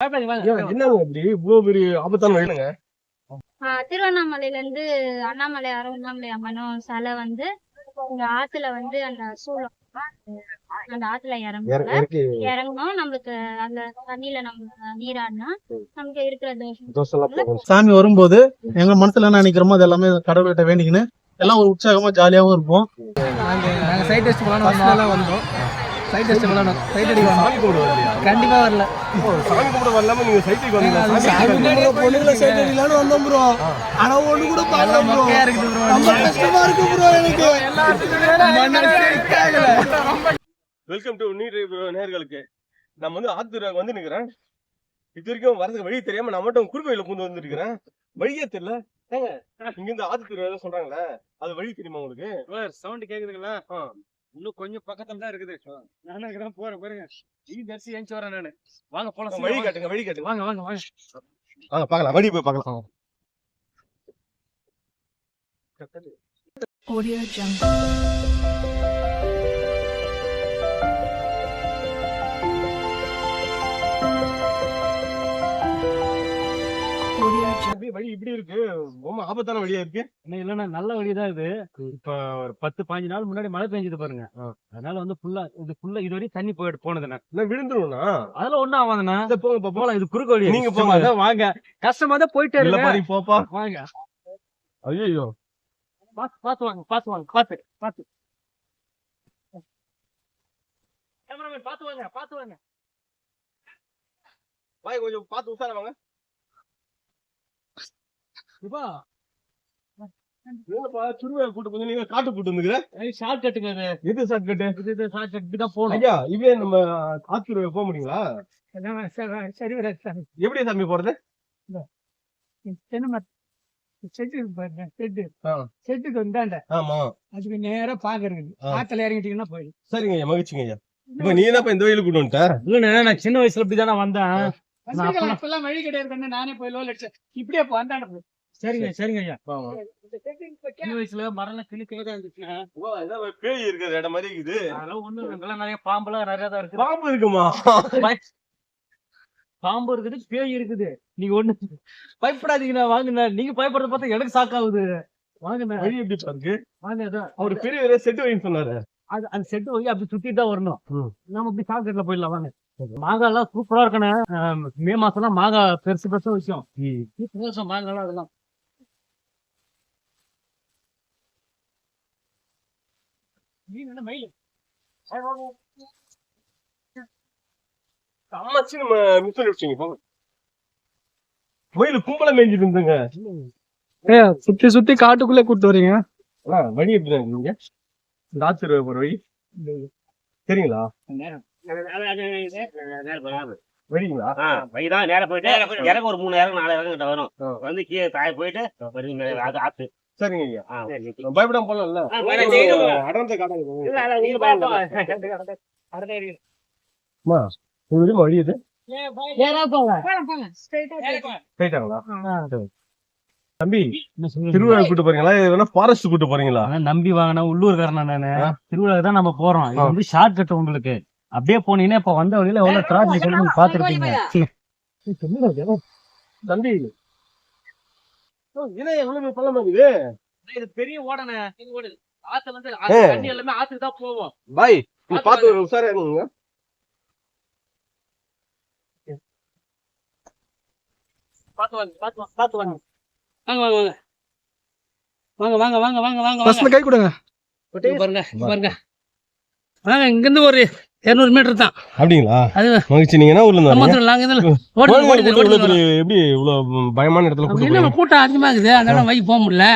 என்னங்க இப்படி இவ்வளவு பெரிய ஆபத்தான வழிங்க ஆஹ் திருவண்ணாமலையில இருந்து அண்ணாமலை அருவண்ணாமலை அம்மனும் சிலை வந்து இங்க ஆத்துல வந்து அந்த சூளம் அந்த ஆத்துல இறங்கணும் இறங்கணும் நம்மளுக்கு அந்த தண்ணியில நம்ம நீராடினா நமக்கு இருக்கிற தோஷம். சாமி வரும்போது எங்க மனசுல என்ன நினைக்கிறோமோ அது எல்லாமே கடவுள்கிட்ட வேண்டிக்கின்னு எல்லாம் ஒரு உற்சாகமா ஜாலியாவும் இருப்போம். நாங்க சைட் வந்தோம். சைட் டெஸ்ட் பண்ணலாம் சைட் அடிக்க சாமி கும்பிட வரலையா? கண்டிப்பா வரல. ஓ, சாமி கும்பிட வரலாம? நீங்க சைட்டுக்கு வந்தீங்க சாமி கும்பிட பொண்ணுங்களை சைட் அடிக்கலாம்னு வந்தோம் ப்ரோ ஆனா ஒண்ணு கூட பார்க்கல ப்ரோ மொக்கையா இருக்குது bro. ரொம்ப கஷ்டமா இருக்கு ப்ரோ எனக்கு. வெல்கம் டு நீர் நேர்களுக்கு. நம்ம வந்து ஆத்தூராக வந்து நிக்கிறேன் இது வரைக்கும் வரதுக்கு வழி தெரியாம நான் மட்டும் குறுக்கோயில பூந்து வந்துருக்கிறேன் வழியே தெரியல. ஏங்க இங்க இருந்து ஆத்தூர் சொல்றாங்களே? அது வழி தெரியுமா உங்களுக்கு? சவுண்ட் கேக்குதுங்களா. இன்னும் கொஞ்சம் பக்கத்துல தான் இருக்குது. நானும் அங்கதான் போறேன் பாருங்க. நீ தரிசி ஏஞ்சி வரேன் நானு. வாங்க போலாம் வழி. காட்டுங்க வழி காட்டுங்க. வாங்க வாங்க வாங்க. வாங்க பார்க்கலாம். வழி போய் பார்க்கலாம். அப்படியே வழி இப்படி இருக்கு? ரொம்ப ஆபத்தான வழியா இருக்கு. என்ன இல்லைன்னா நல்ல வழிதான் இது. இப்ப ஒரு பத்து பாஞ்சு நாள் முன்னாடி மழை பெஞ்சது பாருங்க. அதனால வந்து ஃபுல்லா இது ஃபுல்லா இது வரையும் தண்ணி போயிட்டு போனதுண்ணே. நான் விழுந்துருவேனா அதெல்லாம் ஒண்ணும் ஆகாதுண்ணா. இந்த போங்க போலாம் இது குறுக்கு வழி. நீங்க போங்க. வாங்க. கஷ்டமா தான் போயிட்டே இல்ல பாரு போப்பா. வாங்க. ஐயோ பாத்து பாத்து வாங்க பாத்து வாங்க பாத்து பாத்து. கேமராமேன் பாத்து வாங்க பாத்து வாங்க. வாய் கொஞ்சம் பார்த்து உசார வாங்க இப்பா என்னப்பா சுருவை கூட்டு கொஞ்சம் நீங்க காட்டு கூட்டு வந்துக்கிற ஷார்ட் கட்டுங்க எது சார் கட்டு இது இது ஷார்ட் கட்டு தான் போகணும். ஐயா இவே நம்ம ஆத்தூர் போக முடியுங்களா? சரி, சரி வராது சாமி. எப்படி சாமி போறது? தென்னை மரத்து செட்டு இருக்கு பாருங்க செட்டு. செட்டுக்கு வந்தாண்ட. ஆமா. அதுக்கு நேரா பாக்க இருக்குது. ஆத்துல இறங்கிட்டீங்கன்னா போயிடும். சரிங்க ஐயா மகிழ்ச்சிங்க ஐயா. இப்ப நீ இந்த வயலுக்கு கூட்டு வந்துட்ட? நான் சின்ன வயசுல இப்படிதானே வந்தேன். அப்பெல்லாம் வழி கிடையாது நானே போய் லோ லட்சம் இப்படியே போ. சரிங்க சரிங்க ஐயா. சின்ன வயசுல மரம் கிளிக்கவே தான் இதான் பேய் இருக்கிற இடம் மாதிரி இருக்குது. அதெல்லாம் ஒண்ணு இல்லைங்கெல்லாம் நிறைய பாம்பெல்லாம் நிறைய தான் இருக்குது. பாம்பு இருக்குமா? பாம்பு இருக்குது பேய் இருக்குது. நீங்க ஒண்ணு பயப்படாதீங்கண்ணா வாங்கண்ணா. நீங்க பயப்படுறத பார்த்தா எனக்கு சாக்காகுது. வாங்கண்ணா. வழி எப்படி இருக்கு வாங்க அதான். அவர் பெரிய செட்டு வைன்னு சொன்னாரு. அது அந்த செட்டு வாங்கி அப்படி சுத்திட்டு தான் வரணும். நம்ம அப்படி சாக்கெட்ல போயிடலாம் வாங்க. மாங்காய் எல்லாம் சூப்பரா இருக்கண்ணே. ஆம், மே மாசம் மாங்காய் பெருசு பெருசா விஷயம் மாங்காய் எல்லாம் அதெல்லாம் நீ என்ன மயில் அம்மாச்சி நம்ம மிஸ் பண்ணி வச்சிங்க போங்க. வயலு கும்பல மேய்ஞ்சிட்டு இருந்துங்க. சுத்தி சுத்தி காட்டுக்குள்ளே கூட்டு வரீங்க. வழி எப்படி நீங்க போற வழி? சரிங்களா வழிங்களா? வழிதான். நேரா போயிட்டு இறங்க ஒரு மூணு இறங்க நாலு இறங்க கிட்ட வரும். வந்து கீழே தாய போயிட்டு வருவீங்க. அது ஆத்து. சரிங்க ஐயா. பயப்படாம போலாம்ல. அடர்ந்து காட்டாதுமா உங்களுக்கு இது? தம்பி திருவிழா கூட்டு போறீங்களா? வேணா ஃபாரஸ்ட் கூட்டு போறீங்களா? நம்பி வாங்கினா உள்ளூர்காரன் நானு? தான் நம்ம போறோம். இது வந்து ஷார்ட் உங்களுக்கு. அப்படியே போனீங்கன்னா இப்ப வழியில எவ்வளவு டிராபிக் பாத்துருக்கீங்க தம்பி என்ன எவ்வளவு பள்ளமா இருக்குது இது பெரிய ஓடனே ஆத்துல வந்து ஏ. தண்ணி எல்லாமே ஆத்துக்கு தான் போவோம். பாய் நீ பாத்து இருங்க பாத்து வாங்க பாத்து வாங்க. பாத்து வாங்க. வாங்க வாங்க வாங்க. வாங்க வாங்க வாங்க வாங்க வாங்க கை கொடுங்க. பாருங்க பாருங்க. வாங்க இங்க இருந்து ஒரு இரநூறு மீட்டர் தான். அப்படிங்களா? அது மகிழ்ச்சினீங்கன்னா ஊர்ல இருந்து ஆமாம் இதில் எப்படி இவ்வளோ பயமான இடத்துல இன்னும் கூட்டம் அதிகமா இருக்குது அதனால வைக்க போக முடியல.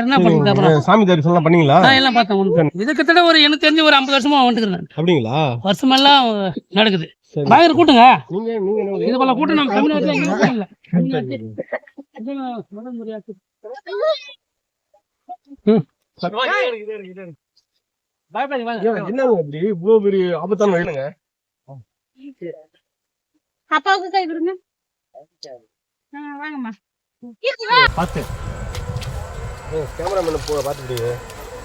என்ன பண்ணுறது சாமி தரிசனம் பண்ணீங்களா? எல்லாம் பார்த்தேன். ஒன்று ஒரு எனக்கு தெரிஞ்சு ஒரு ஐம்பது வருஷமா வந்துக்கிறேன் அப்படிங்களா? வருஷமெல்லாம் நடக்குது. பயங்கர இது போல கூட்டம் என்னங்க இப்படி இவ்வளவு பெரிய ஆபத்தான அப்பாவுக்கு கை கொடுங்க. வாங்கம்மா. பார்த்து கேமராமேன் போ பாத்துட்டு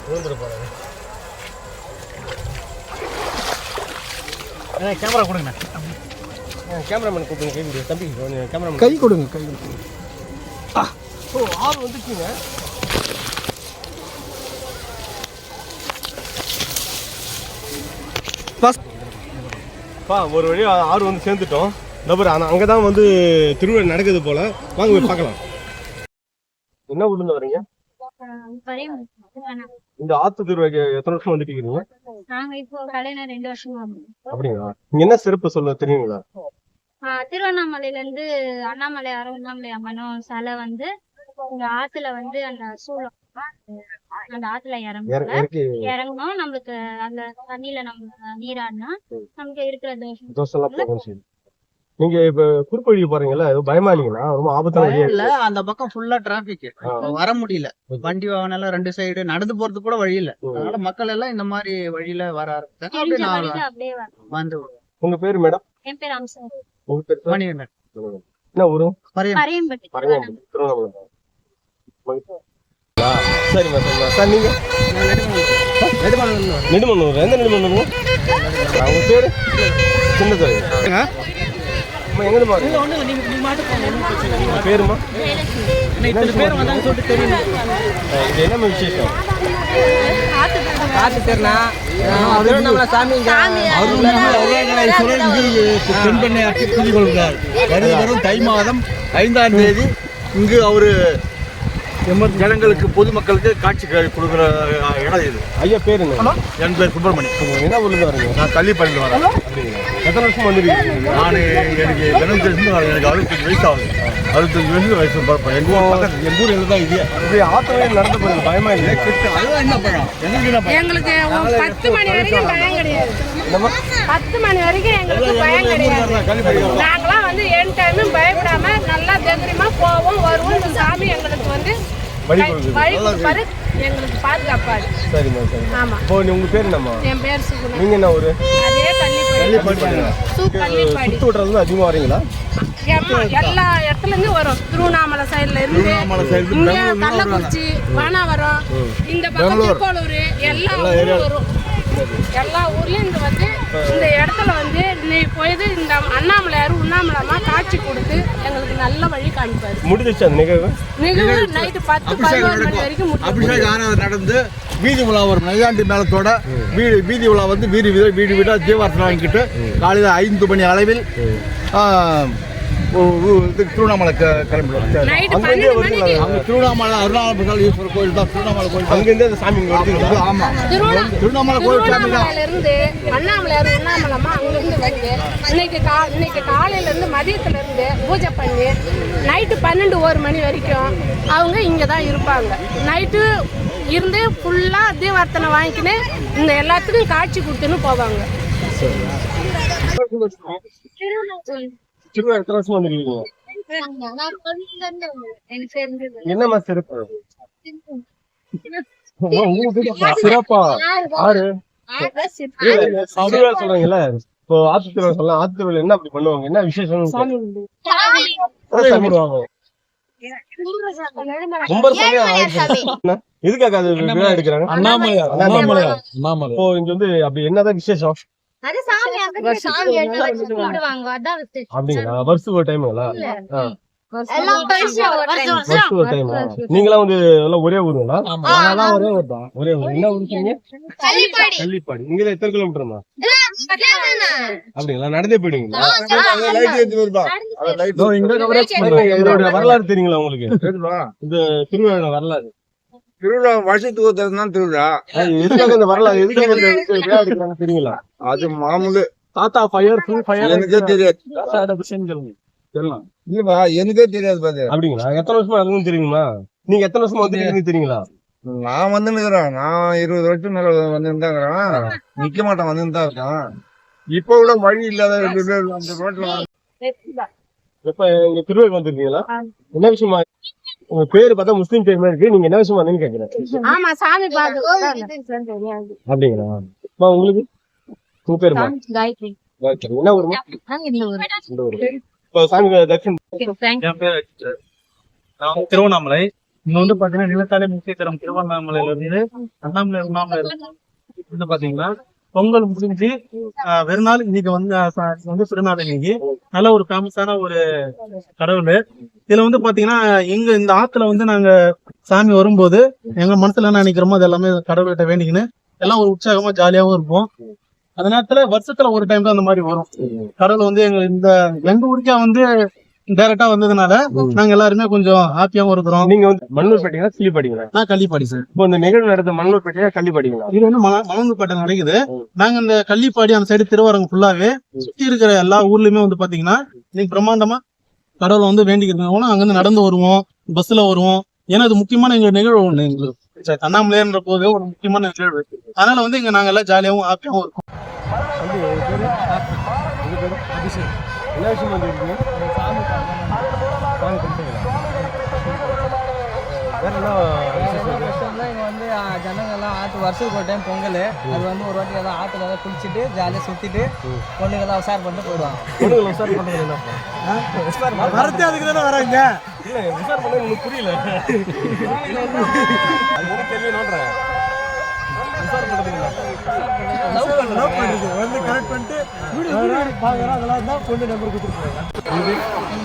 விழுந்துட கேமரா கொடுங்க. கேமராமேன் கூப்பிடுங்க கை கொடு தம்பி கேமராமேன் கை கொடுங்க கை கொடுங்க. ஓ ஆறு வந்துச்சுங்க பா ஒரு வழி ஆறு வந்து சேர்ந்துட்டோம். நபர் ஆனால் அங்கே தான் வந்து திருவிழா நடக்குது போல. வாங்க போய் பார்க்கலாம். என்ன ஊர்லேருந்து வரீங்க? இந்த ஆத்து திருவிழாக்கு எத்தனை வருஷம் வந்துட்டு இருக்கீங்க நாங்க இப்போ கல்யாணம் ரெண்டு வருஷமா ஆகுது. அப்படிங்களா? இங்க என்ன சிறப்பு சொல்ல தெரியுங்களா? திருவண்ணாமலையில இருந்து அண்ணாமலை அருணாமலை அம்மனும் சிலை வந்து இங்க ஆத்துல வந்து அந்த சூளம். அந்த ஆத்துல இற- இறங்கணும் இறங்கணும் நம்மளுக்கு அந்த தண்ணியில நம்ம நீராடினா நமக்கு இருக்கிற தோஷம் நீங்க இப்ப குறுக்கு வழி போறீங்கல்ல ஏதோ பயமா இல்லைங்களா ரொம்ப ஆபத்தான இல்ல அந்த பக்கம் ஃபுல்லா டிராபிக். வர முடியல. வண்டி வாகனம் எல்லாம் ரெண்டு சைடு நடந்து போறதுக்கு கூட வழி இல்ல. அதனால மக்கள் எல்லாம் இந்த மாதிரி வழியில வர ஆரம்பிச்சாங்க வந்து உங்க பேரு மேடம்? என் பேர் அம்சம் உங்க பேரு? மணிவண்ணன். என்ன ஊரு? பரையம்பட்டி பரவாயில்ல திருவண்ணாமலை. சரிம்மா சரிம்மா சார். நீங்க? நெடுமண்ணூர் எந்த நெடுமண்ணூர் உங்க பேரு? சின்னதுரை அம்மா எங்க பாருங்க. பேருமா இது என்ன விசேஷம்? காத்து தெரியல திருவண்ணாமலை சாமி தென்பெண்ணை ஆட்சி கூறி கொள்கிறார். வருது வரும் தை மாதம் ஐந்தாம் தேதி. இங்கு அவரு ஜனங்களுக்கு பொதுமக்களுக்கு காட்சி க- கொடுக்குற இடம் இது. ஐயா பேரு என்ன? என் பேர் சுப்பிரமணியம். என்ன ஊர்ல வரீங்க? நான் கள்ளிப்பள்ளியில் வரேன். எத்தனை வருஷம் வந்துருக்கீங்க? நான் எனக்கு தினம் தெரிஞ்சு எனக்கு அறுபத்தஞ்சு வயசு ஆகுது. அறுபத்தஞ்சு வயசு வயசு பார்ப்பேன் எங்கள் ஊர் பக்கத்து எங்கள் ஊர் எல்லாம் இது? ஆத்திரம் நடந்து போறது. பயமா இல்லை அதுதான் என்ன பழம்? எங்களுக்கு என்ன பழம்? எங்களுக்கு ஒரு பத்து மணி வரைக்கும் பயம் கிடையாது. பத்து மணி வரைக்கும் எங்களுக்கு பயம் கிடையாது. வந்து என் டைமும் பயப்படாம நல்லா தைரியமா போவோம் வருவோம். இந்த சாமி எங்களுக்கு வந்து வழி கொடுப்பாரு. எங்களுக்கு பாதுகாப்பாரு. சரிம்மா ஆமா. இப்போ நீ- உங்க பேர் என்னம்மா? என் பேர் சுகுணா. நீங்க என்ன ஊரு? அதே கள்ளிப்பாடி கள்ளிப்பாடி சுத்து அதிகமா வரீங்களா? எல்லா இடத்துல இருந்து வரும். திருவண்ணாமலை சைடுல இருந்து கள்ளக்குறிச்சி வானாவரம் இந்த பக்கம் திருக்கோளூர் எல்லா வரும். எல்லா ஊர்லயும் இங்க வந்து இந்த இடத்துல வந்து நீ போயிது இந்த அண்ணாமலையார் உண்ணாமலைமா காட்சி கொடுத்து எங்களுக்கு நல்ல வழி காமிப்பாரு. முடிஞ்சிச்சு அந்த நிகழ்வு? நிகழ்வு நைட்டு பத்து பதினோரு மணி வரைக்கும் அபிஷேகம் ஆனது நடந்து வீதி உலா வரும் நையாண்டி மேளத்தோட வீதி வீதி உலா வந்து வீதி வீதி வீடு வீடா ஜீவார்த்தனை வாங்கிட்டு காலையில் ஐந்து மணி அளவில் இது திருவண்ணாமலை கிளம்பிடுவோம் அங்கிருந்தே அங்க திருவண்ணாமலை அருணாச்சல ஈஸ்வரர் கோயில் தான் திருவண்ணாமலை கோயில் அங்கிருந்தே அந்த சாமி இங்க வருதுங்களா ஆமா. திருவண்ணா திருவண்ணாமலை கோயில் சாமி தான். இருந்து அண்ணாமலையார் உண்ணாமலமா அங்க இருந்து வந்து இன்னைக்கு கா இன்னைக்கு காலையில இருந்து மதியத்துல இருந்து பூஜை பண்ணி நைட்டு பன்னெண்டு ஒரு மணி வரைக்கும் அவங்க இங்க தான் இருப்பாங்க. நைட்டு இருந்து ஃபுல்லா தீவார்த்தனை வாங்கிக்கின்னு இந்த எல்லாத்துக்கும் காட்சி கொடுத்துன்னு போவாங்க. எத்தனை வருஷம் வந்துருக்கீங்க தெரிஞ்சது என்னம்மா சிறப்பு? சிறப்பா? ஆறு சொல்றீங்கல்ல? இப்போ சொல்லலாம். என்ன அப்படி பண்ணுவாங்க? என்ன விசேஷம் சாமி கும்பிடுவாங்க? கும்பர் சாமி ஆயிரத்தி- என்ன? எதுக்காக அது எடுக்கிறாங்க? அண்ணாமலையார் அண்ணாமலையார். அண்ணாமலை இப்போ இங்க வந்து அப்படி என்னதான் விசேஷம்? அது சாமி அங்க சாமி எடுத்து வச்சு கும்பிடுவாங்க அதான் விசேஷம். அப்படிங்களா? வருஷம் ஒரு டைமுங்களா நீங்களாம் வந்து எல்லாம் ஒரே ஊருங்களா? ஒரே ஊர் தான் ஒரே ஊர். என்ன ஊர் சொன்னீங்க? கள்ளிப்பாடி. இங்க எத்தனை கிலோமீட்டர்மா. அப்படிங்களா? நடந்தே போயிடுவீங்களா? வரலாறு தெரியுங்களா உங்களுக்கு? கேட்டுவா இந்த திருவிழா வரலாறு. திருவிழா வருஷத்துக்கு ஒரு தடவை தான் திருவிழா. எடுக்கிறாங்க தெரியுங்களா அது மாமூலு. தாத்தா ஃபயர் ஃபுல் ஃபயர் எனக்கே தெரியாது. சொல்லலாம் இல்லப்பா எனக்கே தெரியாது பாத்து அப்படிங்களா? எத்தனை வருஷமா அதுவும் தெரியுமா நீங்க எத்தனை வருஷமா வந்து தெரியுங்களா? நான் வந்து நிக்கிறேன் நான் இருபது வருஷம் மேல வந்துருந்தாங்கிறேன் நிக்க மாட்டேன் வந்துன்னு தான் இருக்கேன். இப்ப கூட வழி இல்லாத ரெண்டு பேர் அந்த ரோட்ல இப்ப இங்க திருவிழா வந்திருக்கீங்களா? என்ன விஷயமா? உங்க பேரு பார்த்தா முஸ்லீம் பேர் மாதிரி இருக்கு. நீங்க என்ன விஷயமா வந்தீங்கன்னு கேக்குறேன் ஆமா சாமி பார்த்து அப்படிங்களா? அம்மா, உங்களுக்கு? உங்க காயத்ரி. ஓகே. என்ன ஊரு. இந்த ஊரு. இப்போ சாமி. என் பேர். நான் திருவண்ணாமலை. இங்க வந்து பாத்தீங்கன்னா நிலத்தாலே முக்கிய தரம் திருவண்ணாமலையில இருந்து அண்ணாமலை உண்ணாமலை வந்து பாத்தீங்கன்னா பொங்கல் முடிஞ்சு வெறுநாள் இன்னைக்கு வந்து ஆஹ் வந்து திருநாள் இன்னைக்கு. நல்ல ஒரு ஃபேமஸான ஒரு கடவுள். இதுல வந்து பாத்தீங்கன்னா எங்க இந்த ஆத்துல வந்து நாங்க சாமி வரும்போது எங்க மனசுல என்ன நினைக்கிறோமோ அது எல்லாமே கடவுள்கிட்ட வேண்டிக்கின்னு எல்லாம் ஒரு உற்சாகமா ஜாலியாவும் இருப்போம். அந்த நேரத்துல வருஷத்துல ஒரு டைம் தான் அந்த மாதிரி வரும். கடவுள் வந்து எங்க இந்த எங்க ஊருக்கே வந்து டைரக்டா வந்ததுனால நாங்க எல்லாருமே கொஞ்சம் ஹாப்பியாவும் இருக்கிறோம். நீங்க வந்து மண்ணூர் பேட்டைங்களா கிளிப்பாடிங்களா நான் கள்ளிப்பாடி சார் இப்போ இந்த நிகழ்வு நடந்த மண்ணூர் பேட்டையா கள்ளிப்பாடிங்களா இது வந்து மல மலர்ந்துப்பேட்டை நடக்குது. நாங்க இந்த கள்ளிப்பாடி அந்த சைடு திருவாரங்க ஃபுல்லாவே சுத்தி இருக்கிற எல்லா ஊர்லயுமே வந்து பாத்தீங்கன்னா இன்னைக்கு பிரம்மாண்டமா கடவுளை வந்து வேண்டிக்கிறதுனால அங்கிருந்து நடந்து வருவோம் பஸ்ல வருவோம். ஏன்னா இது முக்கியமான எங்க நிகழ்வு ஒண்ணு எங்களுக்கு. சரி, அண்ணாமலைன்ற போது ஒரு முக்கியமான நிகழ்வு. அதனால வந்து இங்க நாங்க எல்லாம் ஜாலியாவும் ஹாப்பியாவும் இருக்கோம். என்ன விஷயம் வந்துருக்கீங்க சாமி கும்பிட்டீங்களா? வேற என்ன விசேஷம் இருக்கு? வருஷம்ல இங்க வந்து ஆ, ஜனங்க எல்லாம் ஆத்து வருஷத்துக்கு ஒரு டைம் பொங்கல். அது வந்து ஒரு வாட்டி எல்லாம் ஆத்துல எல்லாம் குளிச்சுட்டு ஜாலியா சுத்திட்டு பொண்ணுங்க எல்லாம் உசார் பண்ணிட்டு போயிடுவாங்க. பொண்ணுங்களை என்ன வரத்தே அதுக்கு தானே வராங்க. இல்ல உசார் பண்ண உங்களுக்கு புரியல. அது வந்து கேள்வி வந்து கரெக்ட் பண்ணிட்டு பாக்குறோம் அதெல்லாம் தான் பொண்ணு நம்பர் கொடுத்துருக்காங்க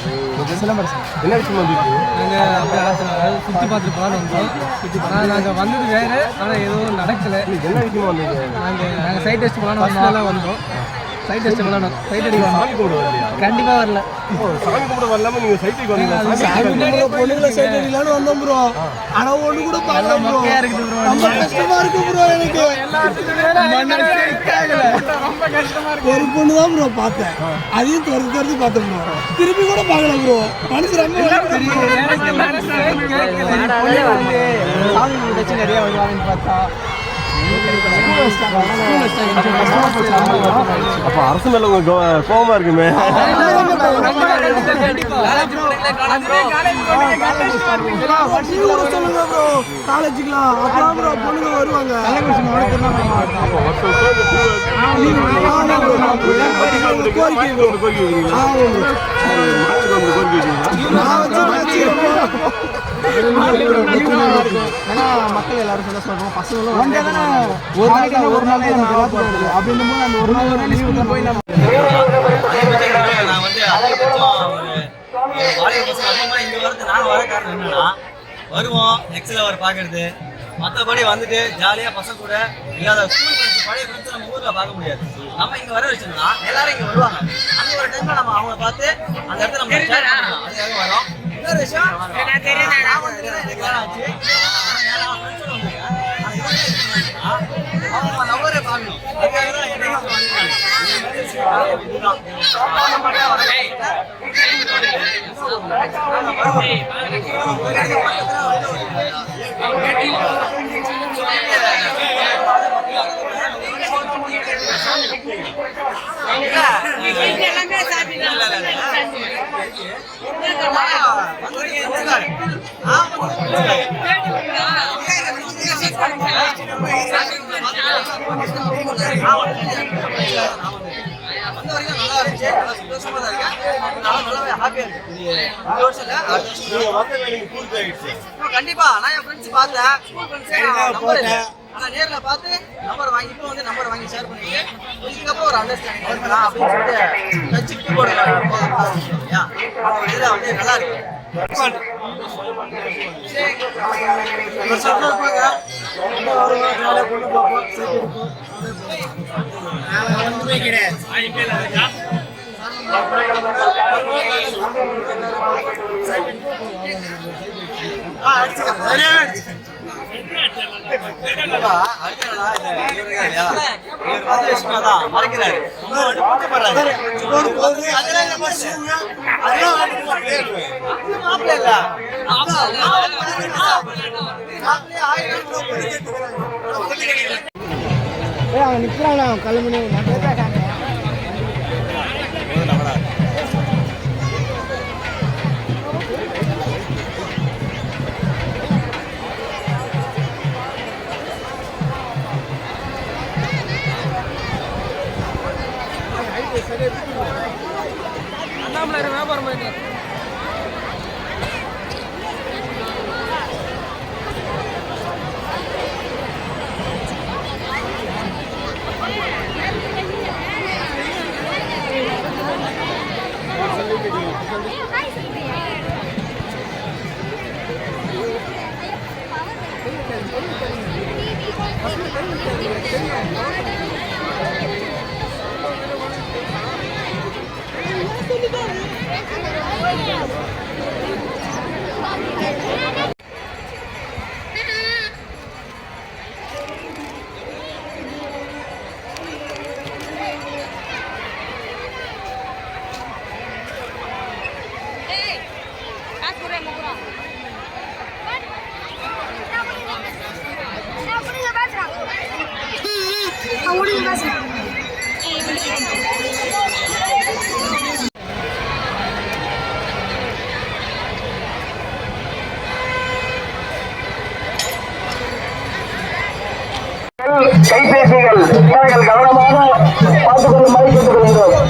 என்ன விஷயம் அப்படியே அதாவது சுத்தி பார்த்துட்டு போலான்னு வந்தோம். சுத்தி போனா நாங்க வந்தது வேற ஆனா எதுவும் நடக்கல. என்ன விஷயமா வந்தீங்க? நாங்க நாங்க சைட் டெஸ்ட் வந்தனால வந்தோம். சைட் டெஸ்ட் போலான்னு சைட் அடிக்க வந்தோம் சாமி கும்பிட வரலையா கண்டிப்பா வரல. சாமி கும்பிட வரலாம? நீங்க சைட்டுக்கு வந்தீங்க சாமி பொண்ணுங்களை சைட் அடிக்கலாம்னு வந்தோம் ப்ரோ ஆனா ஒண்ணு கூட பார்க்கல ப்ரோ. ரொம்ப கஷ்டமா இருக்கு ப்ரோ எனக்கு. ஒரு பொண்ணு தான் ப்ரோ பார்த்தேன். அதையும் துரத்து துரத்து பார்த்தேன் ப்ரோ திருப்பி கூட பார்க்கல ப்ரோ மனசு ரொம்ப சாமி கும்பிட்டு நிறைய வருவாங்கன்னு பார்த்தா அப்ப அரசு மேல உங்க கோ- கோவமா இருக்குமே. காலேஜுக்குலாம் அப்பதான் ப்ரோ பொண்ணுங்க வருவாங்க. மக்கள் எல்லாரும் சொல்ல சொல்றோம் பசங்களும் ஒரு நாள் ஒரு நாள் அப்படின்னும் போது அந்த ஒரு நாள் ஒரு போய் நம்ம நான் வந்து அதிகபட்சம் ஒரு இங்க வரது நான் வர காரணம் என்னன்னா வருவோம் நெக்ஸ்ட் அவர் பாக்குறது மற்றபடி வந்துட்டு ஜாலியா பசங்க கூட இல்லாத ஸ்கூல் ஃப்ரெண்ட்ஸ் பழைய ஃப்ரெண்ட்ஸ் நம்ம ஊர்ல பார்க்க முடியாது. நம்ம இங்க வர வச்சோம்னா எல்லாரும் இங்க வருவாங்க. அந்த ஒரு டைம்ல நம்ம அவங்கள பார்த்து அந்த இடத்துல நம்ம ஷேர் பண்ணலாம். அதுக்காக வரோம்? இன்னொரு விஷயம் நான் வந்து எனக்கு கல்யாணம் ஆச்சு. அவங்க லவ்வரை பார்க்கணும். அதுக்காக தான் ஆமா அவங்க வரைக்கும் நல்லா இருந்துச்சு. நல்லா சந்தோஷமா தான் இருக்கேன். நல்லா நல்லாவே ஹாப்பியா இருக்கு இந்த வருஷம் கண்டிப்பா. நான் என் ஃப்ரெண்ட்ஸ் பார்த்தேன் ஸ்கூல் ஃப்ரெண்ட்ஸ் இல்ல. நேர்ல பார்த்து நம்பர் வாங்கி இப்போ வந்து நம்பர் வாங்கி ஷேர் பண்ணிட்டு இதுக்கப்புறம் ஒரு அண்டர்ஸ்டாண்டிங் இருக்கலாம் அப்படின்னு சொல்லிட்டு டச்சுக்கு போடுறாங்க இதுல வந்து நல்லா இருக்கு. சரி. ஒரு சத்தம் இருப்பாங்க. மறைக்கிறாரு. அதெல்லாம் இல்ல அவன் அதெல்லாம் வந்து அவன் அண்ணாமலை வியாபாரம் பண்ணி கைபேசிகள் நாங்கள் கவனமாக பார்த்துக் கொள்ளுமாறு கேட்டுக்கொள்கிறோம்.